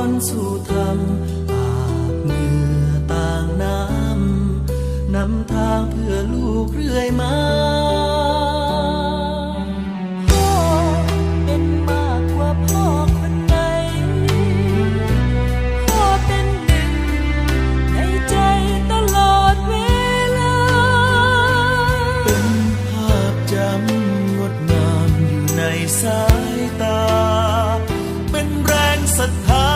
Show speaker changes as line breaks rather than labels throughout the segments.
พ่อทน
สู้ทำอาบเหงื่อต่างน้ำนำทางเพื่อลูกเรื่อยมาพ่อเป็นมากกว่าพ่อคนไหนพ่อเป็นดึงในใจตลอดเวลาเป็นภาพจำงดงามอยู่ในสายตา เป็นแรงศรัทธา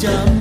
jump